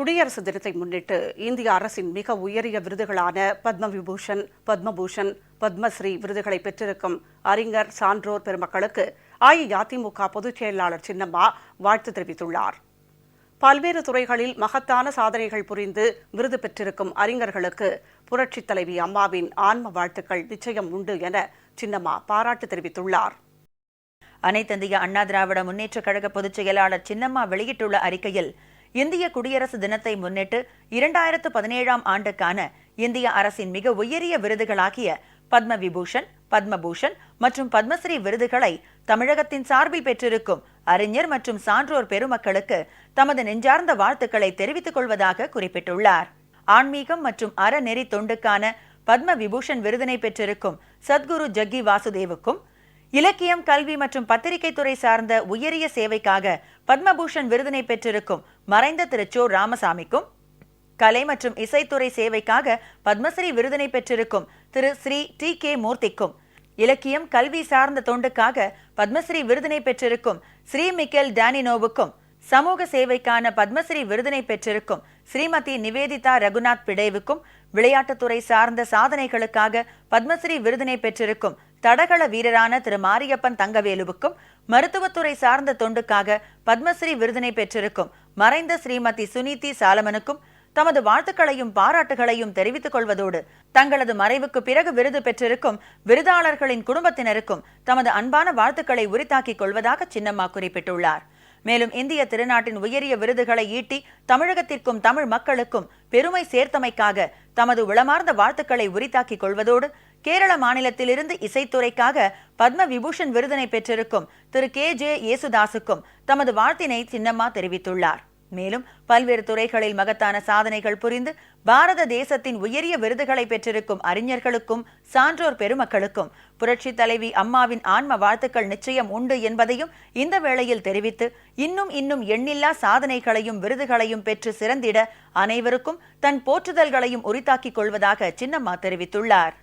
குடியரசு தினத்தை முன்னிட்டு இந்திய அரசின் மிக உயரிய விருதுகளான பத்ம விபூஷன் பத்மபூஷன் பத்மஸ்ரீ விருதுகளை பெற்றிருக்கும் அறிஞர் சான்றோர் பெருமக்களுக்கு அஇஅதிமுக பொதுச் செயலாளர் சின்னம்மா வாழ்த்து தெரிவித்துள்ளார். பல்வேறு துறைகளில் மகத்தான சாதனைகள் புரிந்து விருது பெற்றிருக்கும் அறிஞர்களுக்கு புரட்சித் தலைவி அம்மாவின் ஆன்ம வாழ்த்துக்கள் நிச்சயம் உண்டு என சின்னம்மா பாராட்டு தெரிவித்துள்ளார். அனைத்திந்திய அண்ணா திராவிட முன்னேற்றக் கழக பொதுச் செயலாளர் சின்னம்மா வெளியிட்டுள்ள அறிக்கையில் இந்திய குடியரசு தினத்தை முன்னிட்டு இரண்டாயிரத்து பதினேழாம் ஆண்டுக்கான இந்திய அரசின் மிக உயரிய விருதுகளாகிய பத்ம விபூஷன் பத்மபூஷன் மற்றும் பத்மஸ்ரீ விருதுகளை தமிழகத்தின் சார்பில் பெற்றிருக்கும் அறிஞர் மற்றும் சான்றோர் பெருமக்களுக்கு தமது நெஞ்சார்ந்த வாழ்த்துக்களை தெரிவித்துக் கொள்வதாக குறிப்பிட்டுள்ளார். ஆன்மீகம் மற்றும் அறநெறி தொண்டுக்கான பத்ம விபூஷன் விருதினை பெற்றிருக்கும் சத்குரு ஜக்கி வாசுதேவுக்கும் இலக்கியம் கல்வி மற்றும் பத்திரிகை துறை சார்ந்த உயரிய சேவைக்காக பத்மபூஷன் விருதினை பெற்றிருக்கும் மறைந்த திரு சோ ராமசாமிக்கும் கலை மற்றும் இசைத்துறை சேவைக்காக பத்மஸ்ரீ விருதினை பெற்றிருக்கும் திரு ஸ்ரீ டி கே மூர்த்திக்கும் இலக்கியம் கல்வி சார்ந்த தொண்டுக்காக பத்மஸ்ரீ விருதினை பெற்றிருக்கும் ஸ்ரீ மிக்கேல் டேனினோவுக்கும் சமூக சேவைக்கான பத்மஸ்ரீ விருதினை பெற்றிருக்கும் ஸ்ரீமதி நிவேதிதா ரகுநாத் பிடேவுக்கும் விளையாட்டுத்துறை சார்ந்த சாதனைகளுக்காக பத்மஸ்ரீ விருதினை பெற்றிருக்கும் தடகள வீரரான திரு மாரியப்பன் தங்கவேலுவுக்கும் மருத்துவத்துறை சார்ந்த தொண்டுக்காக பத்மஸ்ரீ விருதினை பெற்றிருக்கும் மறைந்த ஸ்ரீமதி சுனிதி சாலமனுக்கும் தமது வாழ்த்துக்களையும் பாராட்டுகளையும் தெரிவித்துக் கொள்வதோடு தங்களது மறைவுக்கு பிறகு விருது பெற்றிருக்கும் விருதாளர்களின் குடும்பத்தினருக்கும் தமது அன்பான வாழ்த்துக்களை உரித்தாக்கிக் கொள்வதாக சின்னம்மா குறிப்பிட்டுள்ளார். மேலும் இந்திய திருநாட்டின் உயரிய விருதுகளை ஈட்டி தமிழகத்திற்கும் தமிழ் மக்களுக்கும் பெருமை சேர்த்தமைக்காக தமது உளமார்ந்த வாழ்த்துக்களை உரித்தாக்கிக் கொள்வதோடு கேரள மாநிலத்திலிருந்து இசைத்துறைக்காக பத்ம விபூஷன் விருதினை பெற்றிருக்கும் திரு கே ஜே இயேசுதாசுக்கும் தமது வாழ்த்தினை சின்னம்மா தெரிவித்துள்ளார். மேலும் பல்வேறு துறைகளில் மகத்தான சாதனைகள் புரிந்து பாரத தேசத்தின் உயரிய விருதுகளை பெற்றிருக்கும் அறிஞர்களுக்கும் சான்றோர் பெருமக்களுக்கும் புரட்சி தலைவி அம்மாவின் ஆன்ம வாழ்த்துக்கள் நிச்சயம் உண்டு என்பதையும் இந்த வேளையில் தெரிவித்து இன்னும் இன்னும் எண்ணில்லா சாதனைகளையும் விருதுகளையும் பெற்று சிறந்திட அனைவருக்கும் தன் போற்றுதல்களையும் உரித்தாக்கிக் கொள்வதாக சின்னம்மா தெரிவித்துள்ளார்.